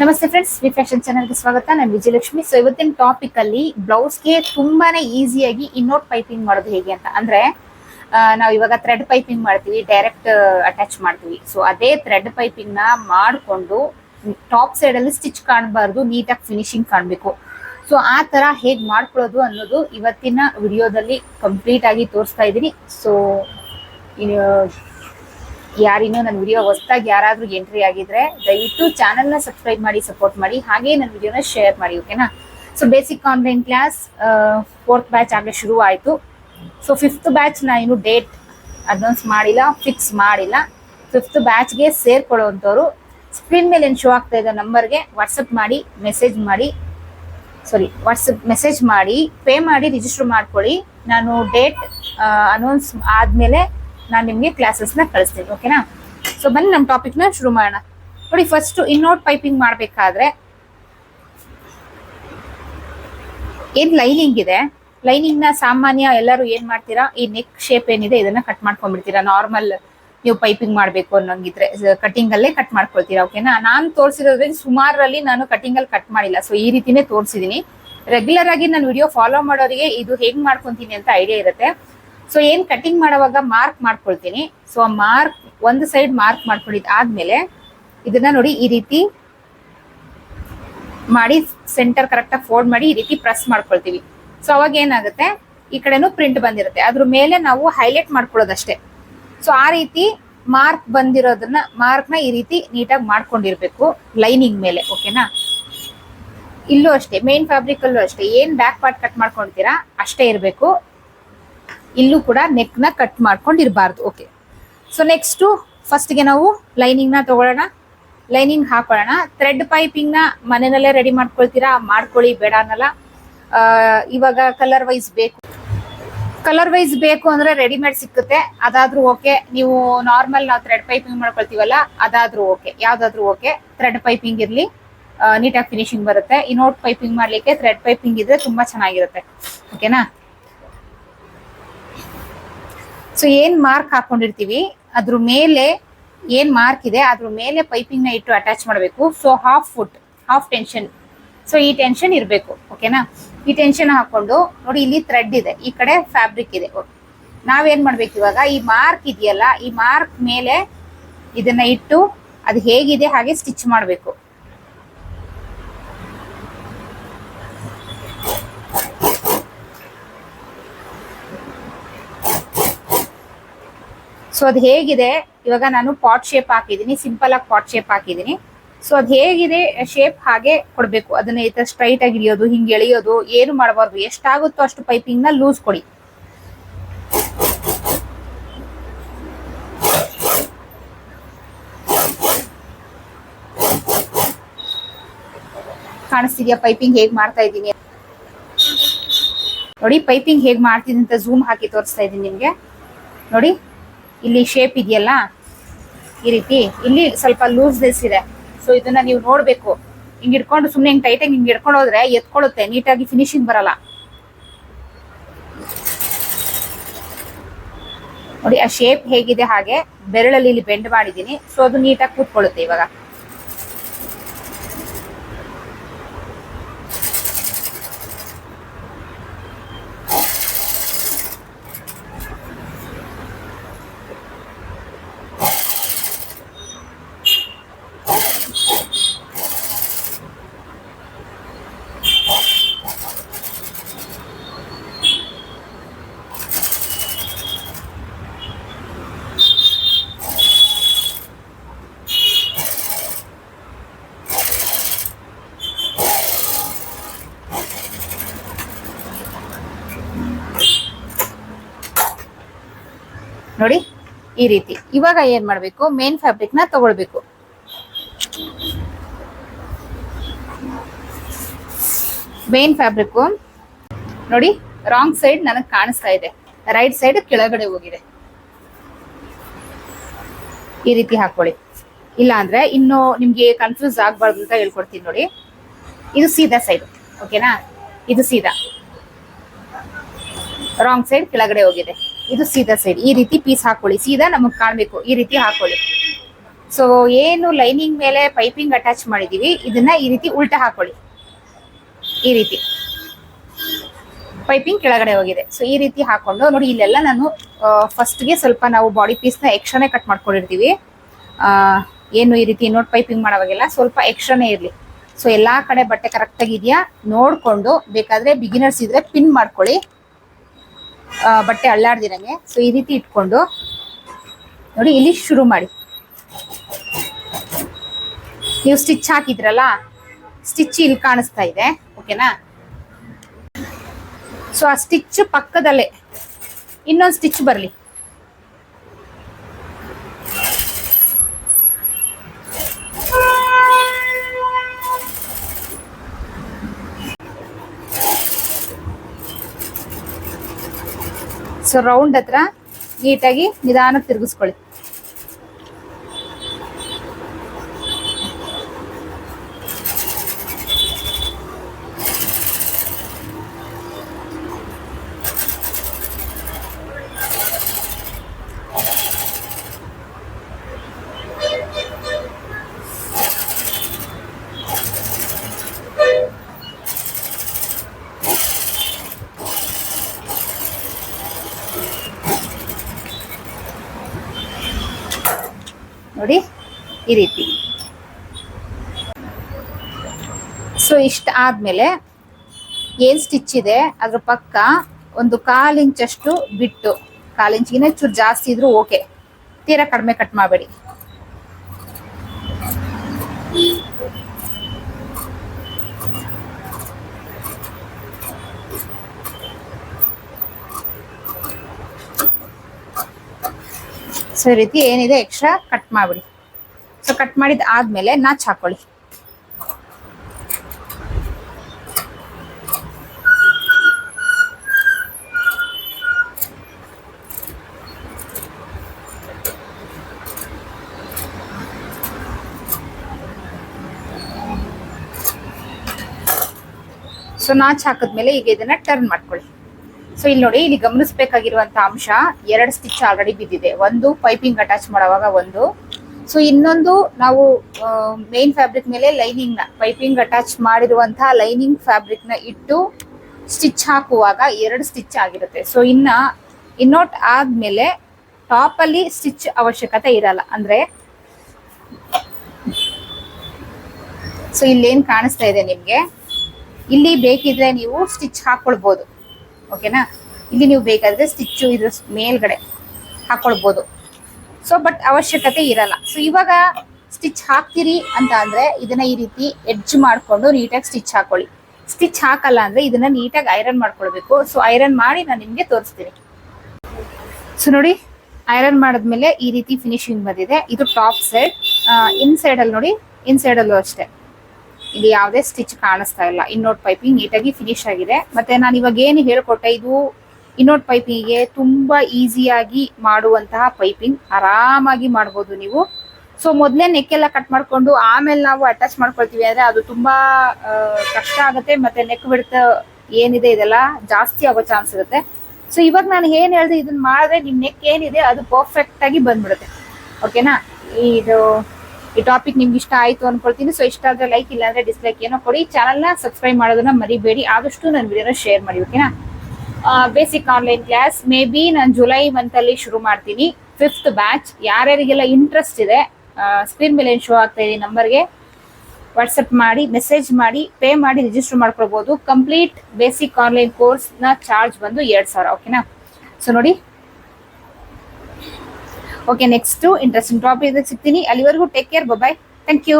ನಮಸ್ತೆ friends V fashion ಚಾನಲ್ಗೆ ಸ್ವಾಗತ. ನಾನು ವಿಜಯಲಕ್ಷ್ಮಿ. ಸೊ ಇವತ್ತಿನ ಟಾಪಿಕ್ ಅಲ್ಲಿ ಬ್ಲೌಸ್ಗೆ ತುಂಬಾನೇ ಈಸಿಯಾಗಿ ಇನ್ನೋಟ್ ಪೈಪಿಂಗ್ ಮಾಡೋದು ಹೇಗೆ ಅಂತ. ಅಂದ್ರೆ ನಾವು ಇವಾಗ ಥ್ರೆಡ್ ಪೈಪಿಂಗ್ ಮಾಡ್ತೀವಿ ಡೈರೆಕ್ಟ್ ಅಟ್ಯಾಚ್ ಮಾಡ್ತೀವಿ. ಸೊ ಅದೇ ಥ್ರೆಡ್ ಪೈಪಿಂಗ್ನ ಮಾಡಿಕೊಂಡು ಟಾಪ್ ಸೈಡ್ ಅಲ್ಲಿ ಸ್ಟಿಚ್ ಕಾಣಬಾರ್ದು, ನೀಟಾಗಿ ಫಿನಿಶಿಂಗ್ ಕಾಣಬೇಕು. ಸೊ ಆ ತರ ಹೇಗ್ ಮಾಡ್ಕೊಳ್ಳೋದು ಅನ್ನೋದು ಇವತ್ತಿನ ವಿಡಿಯೋದಲ್ಲಿ ಕಂಪ್ಲೀಟ್ ಆಗಿ ತೋರಿಸ್ತಾ ಇದ್ದೀನಿ. ಸೊ ಯಾರಿನ್ನೂ ನನ್ನ ವಿಡಿಯೋ ಹೊಸದಾಗಿ ಯಾರಾದರೂ ಎಂಟ್ರಿ ಆಗಿದ್ರೆ ದಯವಿಟ್ಟು ಚಾನಲ್ನ ಸಬ್ಸ್ಕ್ರೈಬ್ ಮಾಡಿ ಸಪೋರ್ಟ್ ಮಾಡಿ, ಹಾಗೆ ನನ್ನ ವಿಡಿಯೋನ ಶೇರ್ ಮಾಡಿ ಓಕೆನಾ so basic online class fourth batch ಆಗಲೇ ಶುರು ಆಯಿತು ಸೊ ಫಿಫ್ತ್ ಬ್ಯಾಚ್ ನಾ ಇನ್ನು ಡೇಟ್ ಅನೌನ್ಸ್ ಮಾಡಿಲ್ಲ ಫಿಕ್ಸ್ ಮಾಡಿಲ್ಲ. ಫಿಫ್ತ್ ಬ್ಯಾಚ್ಗೆ ಸೇರ್ಕೊಳ್ಳುವಂಥವ್ರು ಸ್ಕ್ರೀನ್ ಮೇಲೆ ಏನು ಶೋ ಆಗ್ತಾ ಇದೆ ನಂಬರ್ಗೆ ವಾಟ್ಸಪ್ ಮಾಡಿ ಮೆಸೇಜ್ ಮಾಡಿ ಸಾರಿ ವಾಟ್ಸಪ್ ಮೆಸೇಜ್ ಮಾಡಿ ಪೇ ಮಾಡಿ ರಿಜಿಸ್ಟರ್ ಮಾಡ್ಕೊಳ್ಳಿ. ನಾನು ಡೇಟ್ ಅನೌನ್ಸ್ ಆದ್ಮೇಲೆ ನಾನು ನಿಮಗೆ ಕ್ಲಾಸಸ್ನ ಕಳಿಸ್ತೀನಿ ಓಕೆನಾ ಸೊ ಬನ್ನಿ ನಮ್ಮ ಟಾಪಿಕ್ನ ಶುರು ಮಾಡೋಣ. ನೋಡಿ ಫಸ್ಟ್ ಇನ್ನೋಟ್ ಪೈಪಿಂಗ್ ಮಾಡಬೇಕಾದ್ರೆ ಏನ್ ಲೈನಿಂಗ್ ಇದೆ? ಲೈನಿಂಗ್ನ ಸಾಮಾನ್ಯ ಎಲ್ಲರೂ ಏನ್ ಮಾಡ್ತೀರಾ? ಈ ನೆಕ್ ಶೇಪ್ ಏನಿದೆ, ಇದನ್ನ ಕಟ್ ಮಾಡ್ಕೊಂಡ್ಬಿಡ್ತೀರಾ? ನಾರ್ಮಲ್ ನೀವು ಪೈಪಿಂಗ್ ಮಾಡ್ಬೇಕು ಅನ್ನೋಂಗಿದ್ರೆ ಕಟಿಂಗ್ ಅಲ್ಲೇ ಕಟ್ ಮಾಡ್ಕೊಳ್ತೀರಾ ಓಕೆನಾ ನಾನು ತೋರಿಸಿರೋದ್ರಿಂದ ಸುಮಾರಲ್ಲಿ ನಾನು ಕಟಿಂಗ್ ಅಲ್ಲಿ ಕಟ್ ಮಾಡಿಲ್ಲ. ಸೊ ಈ ರೀತಿನೇ ತೋರಿಸಿದೀನಿ. ರೆಗ್ಯುಲರ್ ಆಗಿ ನಾನು ವಿಡಿಯೋ ಫಾಲೋ ಮಾಡೋರಿಗೆ ಇದು ಹೆಂಗ್ ಮಾಡ್ಕೊತೀನಿ ಅಂತ ಐಡಿಯಾ ಇರುತ್ತೆ. ಸೊ ಏನ್ ಕಟಿಂಗ್ ಮಾಡೋವಾಗ ಮಾರ್ಕ್ ಮಾಡ್ಕೊಳ್ತೀನಿ. ಸೊ ಆ ಮಾರ್ಕ್ ಒಂದು ಸೈಡ್ ಮಾರ್ಕ್ ಮಾಡ್ಕೊಂಡಿದ್ ಆದ್ಮೇಲೆ ಇದನ್ನ ನೋಡಿ ಈ ರೀತಿ ಮಾಡಿ ಸೆಂಟರ್ ಕರೆಕ್ಟಾಗಿ ಫೋಲ್ಡ್ ಮಾಡಿ ಈ ರೀತಿ ಪ್ರೆಸ್ ಮಾಡ್ಕೊಳ್ತೀವಿ. ಸೊ ಅವಾಗ ಏನಾಗುತ್ತೆ? ಈ ಕಡೆನೂ ಪ್ರಿಂಟ್ ಬಂದಿರುತ್ತೆ. ಅದ್ರ ಮೇಲೆ ನಾವು ಹೈಲೈಟ್ ಮಾಡ್ಕೊಳ್ಳೋದಷ್ಟೇ. ಸೊ ಆ ರೀತಿ ಮಾರ್ಕ್ ಬಂದಿರೋದನ್ನ ಮಾರ್ಕ್ನ ಈ ರೀತಿ ನೀಟಾಗಿ ಮಾಡ್ಕೊಂಡಿರ್ಬೇಕು ಲೈನಿಂಗ್ ಮೇಲೆ ಓಕೆನಾ ಇಲ್ಲೂ ಅಷ್ಟೇ ಮೇನ್ ಫ್ಯಾಬ್ರಿಕ್ ಅಲ್ಲೂ ಅಷ್ಟೇ. ಏನ್ ಬ್ಯಾಕ್ ಪಾರ್ಟ್ ಕಟ್ ಮಾಡ್ಕೊಳ್ತೀರಾ, ಅಷ್ಟೇ ಇರಬೇಕು. ಇಲ್ಲೂ ಕೂಡ ನೆಕ್ನ ಕಟ್ ಮಾಡ್ಕೊಂಡಿರ್ಬಾರ್ದು. ಓಕೆ ಸೊ ನೆಕ್ಸ್ಟು ಫಸ್ಟ್ಗೆ ನಾವು ಲೈನಿಂಗ್ನ ತಗೊಳ್ಳೋಣ. ಲೈನಿಂಗ್ ಹಾಕೊಳ್ಳೋಣ. ಥ್ರೆಡ್ ಪೈಪಿಂಗ್ನ ಮನೆಯಲ್ಲೇ ರೆಡಿ ಮಾಡ್ಕೊಳ್ತೀರಾ? ಮಾಡ್ಕೊಳ್ಳಿ, ಬೇಡ ಅನ್ನಲ್ಲ. ಇವಾಗ ಕಲರ್ ವೈಸ್ ಬೇಕು. ಕಲರ್ ವೈಸ್ ಬೇಕು ಅಂದ್ರೆ ರೆಡಿಮೇಡ್ ಸಿಕ್ಕುತ್ತೆ. ಅದಾದ್ರೂ ಓಕೆ ನೀವು ನಾರ್ಮಲ್ ನಾವು ಥ್ರೆಡ್ ಪೈಪಿಂಗ್ ಮಾಡ್ಕೊಳ್ತೀವಲ್ಲ, ಅದಾದ್ರೂ ಓಕೆ ಯಾವ್ದಾದ್ರೂ ಓಕೆ ಥ್ರೆಡ್ ಪೈಪಿಂಗ್ ಇರ್ಲಿ. ನೀಟಾಗಿ ಫಿನಿಶಿಂಗ್ ಬರುತ್ತೆ. ಈ ನೋಟ್ ಪೈಪಿಂಗ್ ಮಾಡ್ಲಿಕ್ಕೆ ಥ್ರೆಡ್ ಪೈಪಿಂಗ್ ಇದ್ರೆ ತುಂಬಾ ಚೆನ್ನಾಗಿರುತ್ತೆ. ಓಕೆನಾ ಸೊ ಏನ್ ಮಾರ್ಕ್ ಹಾಕೊಂಡಿರ್ತೀವಿ? ಅದ್ರ ಮೇಲೆ ಏನ್ ಮಾರ್ಕ್ ಇದೆ, ಅದ್ರ ಮೇಲೆ ಪೈಪಿಂಗ್ನ ಇಟ್ಟು ಅಟ್ಯಾಚ್ ಮಾಡಬೇಕು. So half foot half tension so ಈ ಟೆನ್ಷನ್ ಇರಬೇಕು ಓಕೆನಾ ಈ ಟೆನ್ಷನ್ ಹಾಕೊಂಡು ನೋಡಿ ಇಲ್ಲಿ ಥ್ರೆಡ್ ಇದೆ, ಈ ಕಡೆ ಫ್ಯಾಬ್ರಿಕ್ ಇದೆ. ನಾವೇನ್ ಮಾಡ್ಬೇಕು ಇವಾಗ? ಈ ಮಾರ್ಕ್ ಇದೆಯಲ್ಲ, ಈ ಮಾರ್ಕ್ ಮೇಲೆ ಇದನ್ನ ಇಟ್ಟು ಅದು ಹೇಗಿದೆ ಹಾಗೆ ಸ್ಟಿಚ್ ಮಾಡಬೇಕು. ಸೊ ಅದು ಹೇಗಿದೆ? ಇವಾಗ ನಾನು ಪಾಟ್ ಶೇಪ್ ಹಾಕಿದ್ದೀನಿ ಸಿಂಪಲ್ ಆಗಿ ಪಾಟ್ ಶೇಪ್ ಹಾಕಿದ್ದೀನಿ. ಸೊ ಅದು ಹೇಗಿದೆ? ಶೇಪ್ ಹಾಗೆ ಕೊಡಬೇಕು. ಅದನ್ನ ಈ ತರ ಸ್ಟ್ರೈಟ್ ಆಗಿ ಇಳಿಯೋದು, ಹಿಂಗೆ ಎಳೆಯೋದು, ಏನು ಮಾಡಬಾರ್ದು, ಎಷ್ಟಾಗುತ್ತೋ ಅಷ್ಟು ಪೈಪಿಂಗ್ನ ಲೂಸ್ ಕೊಡಿ. ಕಾಣಿಸ್ತಿದ್ಯಾ? ಪೈಪಿಂಗ್ ಹೇಗ್ ಮಾಡ್ತಾ ಇದ್ದೀನಿ? ನೋಡಿ ಪೈಪಿಂಗ್ ಹೇಗ್ ಮಾಡ್ತೀನಿ ಅಂತ ಝೂಮ್ ಹಾಕಿ ತೋರಿಸ್ತಾ ಇದ್ದೀನಿ ನಿಮ್ಗೆ. ನೋಡಿ. ಇಲ್ಲಿ ಶೇಪ್ ಇದೆಯಲ್ಲ? ಈ ರೀತಿ. ಇಲ್ಲಿ ಸ್ವಲ್ಪ ಲೂಸ್ನೆಸ್ ಇದೆ. ಸೊ ಇದನ್ನ ನೀವು ನೋಡ್ಬೇಕು. ಹಿಂಗ್ ಇಟ್ಕೊಂಡು ಸುಮ್ಮನೆ ಹಿಂಗ್ ಟೈಟಾಗಿ ಹಿಂಗ್ ಹಿಡ್ಕೊಂಡು ಹೋದ್ರೆ ಎತ್ಕೊಳ್ಳುತ್ತೆ. ನೀಟಾಗಿ ಫಿನಿಶಿಂಗ್ ಬರಲ್ಲ. ನೋಡಿ, ಆ ಶೇಪ್ ಹೇಗಿದೆ ಹಾಗೆ ಬೆರಳಲ್ಲಿ ಇಲ್ಲಿ ಬೆಂಡ್ ಮಾಡಿದ್ದೀನಿ. ಸೊ ಅದು ನೀಟಾಗಿ ಕೂತ್ಕೊಳ್ಳುತ್ತೆ ಇವಾಗ. ನೋಡಿ, ಈ ರೀತಿ. ಇವಾಗ ಏನ್ ಮಾಡ್ಬೇಕು? ಮೇನ್ ಫ್ಯಾಬ್ರಿಕ್ನ ತಗೊಳ್ಬೇಕು. ಮೇನ್ ಫ್ಯಾಬ್ರಿಕ್ ನೋಡಿ ರಾಂಗ್ ಸೈಡ್ ನನಗೆ ಕಾಣಿಸ್ತಾ ಇದೆ. ರೈಟ್ ಸೈಡ್ ಕೆಳಗಡೆ ಹೋಗಿದೆ. ಈ ರೀತಿ ಹಾಕೊಳ್ಳಿ. ಇಲ್ಲ ಅಂದ್ರೆ ಇನ್ನು ನಿಮ್ಗೆ ಕನ್ಫ್ಯೂಸ್ ಆಗ್ಬಾರ್ದು ಅಂತ ಹೇಳ್ಕೊಡ್ತೀನಿ ನೋಡಿ. ಇದು ಸೀದಾ ಸೈಡ್ ಓಕೆನಾ ಇದು ಸೀದಾ. ರಾಂಗ್ ಸೈಡ್ ಕೆಳಗಡೆ ಹೋಗಿದೆ. ಇದು ಸೀದಾ ಸೈಡ್. ಈ ರೀತಿ ಪೀಸ್ ಹಾಕೊಳ್ಳಿ. ಸೀದಾ ನಮಗ್ ಕಾಣ್ಬೇಕು. ಈ ರೀತಿ ಹಾಕೊಳ್ಳಿ. ಸೊ ಏನು ಲೈನಿಂಗ್ ಮೇಲೆ ಪೈಪಿಂಗ್ ಅಟ್ಯಾಚ್ ಮಾಡಿದೀವಿ, ಇದನ್ನ ಈ ರೀತಿ ಉಲ್ಟಾ ಹಾಕೊಳ್ಳಿ. ಈ ರೀತಿ. ಪೈಪಿಂಗ್ ಕೆಳಗಡೆ ಹೋಗಿದೆ. ಸೊ ಈ ರೀತಿ ಹಾಕೊಂಡು, ನೋಡಿ, ಇಲ್ಲೆಲ್ಲ ನಾನು ಫಸ್ಟ್ಗೆ ಸ್ವಲ್ಪ ನಾವು ಬಾಡಿ ಪೀಸ್ನ ಎಕ್ಸ್ಟ್ರಾನೇ ಕಟ್ ಮಾಡ್ಕೊಂಡಿರ್ತೀವಿ. ಏನು ಈ ರೀತಿ ನೋಡಿ ಪೈಪಿಂಗ್ ಮಾಡೋವಾಗೆಲ್ಲ ಸ್ವಲ್ಪ ಎಕ್ಸ್ಟ್ರಾನೇ ಇರಲಿ. ಸೊ ಎಲ್ಲಾ ಕಡೆ ಬಟ್ಟೆ ಕರೆಕ್ಟ್ ಆಗಿದೆಯಾ? ನೋಡ್ಕೊಂಡು, ಬೇಕಾದ್ರೆ ಬಿಗಿನರ್ಸ್ ಇದ್ರೆ ಪಿನ್ ಮಾಡ್ಕೊಳ್ಳಿ. ಬಟ್ಟೆ ಅಳ್ಳಾಡ್ದಿರಂಗೆ ಸೊ ಈ ರೀತಿ ಇಟ್ಕೊಂಡು ನೋಡಿ, ಇಲ್ಲಿ ಶುರು ಮಾಡಿ. ನೀವು ಸ್ಟಿಚ್ ಹಾಕಿದ್ರಲ್ಲ ಸ್ಟಿಚ್ ಇಲ್ಲಿ ಕಾಣಿಸ್ತಾ ಇದೆ. ಓಕೆನಾ ಸೊ ಆ ಸ್ಟಿಚ್ ಪಕ್ಕದಲ್ಲೇ ಇನ್ನೊಂದು ಸ್ಟಿಚ್ ಬರಲಿ. ಸೊ ರೌಂಡ್ ಹತ್ರ ನೀಟಾಗಿ ನಿಧಾನಕ್ಕೆ ತಿರುಗಿಸ್ಕೊಳ್ಳಿ. ನೋಡಿ ಈ ರೀತಿ. ಸೊ ಇಷ್ಟ ಆದ್ಮೇಲೆ ಏನ್ ಸ್ಟಿಚ್ ಇದೆ, ಅದ್ರ ಪಕ್ಕ ಒಂದು ಕಾಲ್ ಇಂಚಷ್ಟು ಬಿಟ್ಟು, ಕಾಲ್ ಇಂಚಿಗಿನ ಚೂರು ಜಾಸ್ತಿ ಇದ್ರೂ ಓಕೆ ತೀರಾ ಕಡಿಮೆ ಕಟ್ ಮಾಡಬೇಡಿ. ಸೊ ರೀತಿ ಏನಿದೆ ಎಕ್ಸ್ಟ್ರಾ ಕಟ್ ಮಾಡ್ಬಿಡಿ. ಸೊ ಕಟ್ ಮಾಡಿದ ಆದ್ಮೇಲೆ ನಾಚ್ ಹಾಕೊಳ್ಳಿ. ಸೊ ನಾಚ್ ಹಾಕಿದ್ಮೇಲೆ ಈಗ ಇದನ್ನ ಟರ್ನ್ ಮಾಡ್ಕೊಳ್ಳಿ. ಸೊ ಇಲ್ಲಿ ನೋಡಿ, ಇಲ್ಲಿ ಗಮನಿಸಬೇಕಾಗಿರುವಂತ ಅಂಶ, ಎರಡು ಸ್ಟಿಚ್ ಆಲ್ರೆಡಿ ಬಿದ್ದಿದೆ. ಒಂದು ಪೈಪಿಂಗ್ ಅಟ್ಯಾಚ್ ಮಾಡುವಾಗ ಒಂದು. ಸೊ ಇನ್ನೊಂದು ನಾವು ಮೇನ್ ಫ್ಯಾಬ್ರಿಕ್ ಮೇಲೆ ಲೈನಿಂಗ್ನ ಪೈಪಿಂಗ್ ಅಟ್ಯಾಚ್ ಮಾಡಿರುವಂತಹ ಲೈನಿಂಗ್ ಫ್ಯಾಬ್ರಿಕ್ನ ಇಟ್ಟು ಸ್ಟಿಚ್ ಹಾಕುವಾಗ ಎರಡು ಸ್ಟಿಚ್ ಆಗಿರುತ್ತೆ. ಸೊ ಇನ್ನ, ಇನ್ನೋಟ್ ಆದ್ಮೇಲೆ ಟಾಪ್ ಅಲ್ಲಿ ಸ್ಟಿಚ್ ಅವಶ್ಯಕತೆ ಇರಲ್ಲ. ಅಂದ್ರೆ ಸೊ ಇಲ್ಲೇನ್ ಕಾಣಿಸ್ತಾ ಇದೆ ನಿಮ್ಗೆ? ಇಲ್ಲಿ ಬೇಕಿದ್ರೆ ನೀವು ಸ್ಟಿಚ್ ಹಾಕೊಳ್ಬಹುದು ಓಕೆನಾ? ಇಲ್ಲಿ ನೀವು ಬೇಕಾದ್ರೆ ಸ್ಟಿಚ್ಚು ಇದ್ರ ಮೇಲ್ಗಡೆ ಹಾಕೊಳ್ಬೋದು. ಸೊ ಬಟ್ ಅವಶ್ಯಕತೆ ಇರಲ್ಲ. ಸೊ ಇವಾಗ ಸ್ಟಿಚ್ ಹಾಕ್ತೀರಿ ಅಂತ ಅಂದ್ರೆ ಇದನ್ನ ಈ ರೀತಿ ಎಡ್ಜ್ ಮಾಡ್ಕೊಂಡು ನೀಟಾಗಿ ಸ್ಟಿಚ್ ಹಾಕೊಳ್ಳಿ. ಸ್ಟಿಚ್ ಹಾಕಲ್ಲ ಅಂದ್ರೆ ಇದನ್ನ ನೀಟಾಗಿ ಐರನ್ ಮಾಡ್ಕೊಳ್ಬೇಕು. ಸೊ ಐರನ್ ಮಾಡಿ ನಾನು ನಿಮ್ಗೆ ತೋರಿಸ್ತೀನಿ. ಸೊ ನೋಡಿ ಐರನ್ ಮಾಡಿದ್ಮೇಲೆ ಈ ರೀತಿ ಫಿನಿಶಿಂಗ್ ಬಂದಿದೆ. ಇದು ಟಾಪ್ ಸೈಡ್ ಇನ್ ಸೈಡ್ ಅಲ್ಲಿ ನೋಡಿ ಇನ್ ಸೈಡ್ ಅಲ್ಲೂ ಅಷ್ಟೇ. ಇಲ್ಲಿ ಯಾವುದೇ ಸ್ಟಿಚ್ ಕಾಣಿಸ್ತಾ ಇಲ್ಲ. ಇನ್ನೋಟ್ ಪೈಪಿಂಗ್ ನೀಟಾಗಿ ಫಿನಿಶ್ ಆಗಿದೆ. ಮತ್ತೆ ನಾನು ಇವಾಗ ಏನು ಹೇಳ್ಕೊಟ್ಟೆ, ಇದು ಇನ್ನೋಟ್ ಪೈಪಿಂಗ್ಗೆ ತುಂಬಾ ಈಸಿಯಾಗಿ ಮಾಡುವಂತಹ ಪೈಪಿಂಗ್ ಆರಾಮಾಗಿ ಮಾಡ್ಬೋದು ನೀವು. ಸೊ ಮೊದಲೇ ನೆಕ್ ಎಲ್ಲ ಕಟ್ ಮಾಡ್ಕೊಂಡು ಆಮೇಲೆ ನಾವು ಅಟ್ಯಾಚ್ ಮಾಡ್ಕೊಳ್ತೀವಿ. ಅಂದ್ರೆ ಅದು ತುಂಬಾ ಕಷ್ಟ ಆಗುತ್ತೆ. ಮತ್ತೆ ನೆಕ್ ಬಿಡ್ತ ಏನಿದೆ ಇದೆಲ್ಲ ಜಾಸ್ತಿ ಆಗೋ ಚಾನ್ಸ್ ಇರುತ್ತೆ. ಸೊ ಇವಾಗ ನಾನು ಏನ್ ಹೇಳಿದೆ ಇದನ್ನ ಮಾಡಿದ್ರೆ ನಿಮ್ ನೆಕ್ ಏನಿದೆ ಅದು ಪರ್ಫೆಕ್ಟ್ ಆಗಿ ಬಂದ್ಬಿಡುತ್ತೆ. ಓಕೆನಾ ಇದು ಈ ಟಾಪಿಕ್ ನಿಮ್ಗೆ ಇಷ್ಟ ಆಯ್ತು ಅನ್ಕೊಳ್ತೀನಿ. ಸೊ ಇಷ್ಟ ಆದ್ರೆ ಲೈಕ್ ಇಲ್ಲ ಅಂದ್ರೆ ಡಿಸ್ಲೈಕ್ ಏನೋ ಕೊಡಿ. ಚಾನಲ್ನ ಸಬ್ಸ್ಕ್ರೈಬ್ ಮಾಡೋದನ್ನ ಮರಿಬೇಡಿ. ಆದಷ್ಟು ನನ್ನ ವಿಡಿಯೋನ ಶೇರ್ ಮಾಡಿ ಓಕೆನಾ basic online class may be ನಾನು ಜುಲೈ ಮಂತ್ ಶುರು ಮಾಡ್ತೀನಿ. ಫಿಫ್ತ್ ಬ್ಯಾಚ್ ಯಾರ್ಯಾರಿಗೆಲ್ಲ ಇಂಟ್ರೆಸ್ಟ್ ಇದೆ ಸ್ಕ್ರೀನ್ ಮೇಲೆ ಶೋ ಆಗ್ತಾ ಇದೆ ನಂಬರ್ಗೆ ವಾಟ್ಸಪ್ ಮಾಡಿ ಮೆಸೇಜ್ ಮಾಡಿ ಪೇ ಮಾಡಿ ರಿಜಿಸ್ಟರ್ ಮಾಡ್ಕೊಳ್ಬಹುದು ಕಂಪ್ಲೀಟ್ ಬೇಸಿಕ್ ಆನ್ಲೈನ್ ಕೋರ್ಸ್ನ ಚಾರ್ಜ್ ಬಂದು ಎರಡು ಸಾವಿರ ಓಕೆನಾ ಸೊ ನೋಡಿ. ಓಕೆ ನೆಕ್ಸ್ಟ್ ಇಂಟ್ರೆಸ್ಟಿಂಗ್ ಟಾಪಿಕ್ ಸಿಗ್ತೀನಿ. ಅಲ್ಲಿವರೆಗೂ take care bye thank you